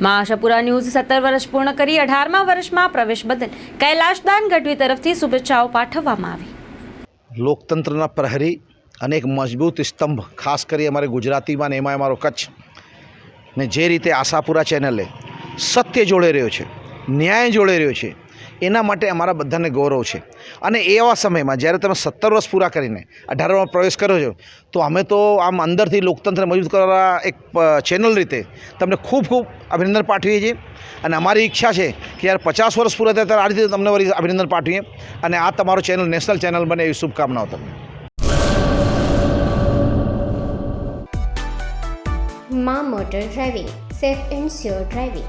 મા ન્યૂઝ સત્તર વર્ષ પૂર્ણ કરી અઢારમા વર્ષમાં પ્રવેશ બદલ કૈલાશદાન ગઢવી તરફથી શુભેચ્છાઓ પાઠવવામાં આવી. લોકતંત્રના પ્રહરી અને એક મજબૂત સ્તંભ, ખાસ કરી અમારે ગુજરાતીમાં ને એમાં અમારો કચ્છ. ને જે રીતે આશાપુરા ચેનલે સત્ય જોડે રહ્યો છે, ન્યાય જોડે રહ્યો છે એના માટે અમારા બધાને ગૌરવ છે. અને એવા સમયમાં જ્યારે તમે સત્તર વર્ષ પૂરા કરીને અઢારમાં પ્રવેશ કર્યો છો, તો અમે તો આમ અંદરથી લોકતંત્ર મજબૂત કરવા એક ચેનલ રીતે તમને ખૂબ ખૂબ અભિનંદન પાઠવીએ છીએ. અને અમારી ઈચ્છા છે કે યાર પચાસ વર્ષ પૂરા થયા ત્યારે આ રીતે તમને વળી અભિનંદન પાઠવીએ. અને આ તમારો ચેનલ નેશનલ ચેનલ બને એવી શુભકામનાઓ તમને. મા motor driving, safe and sure driving.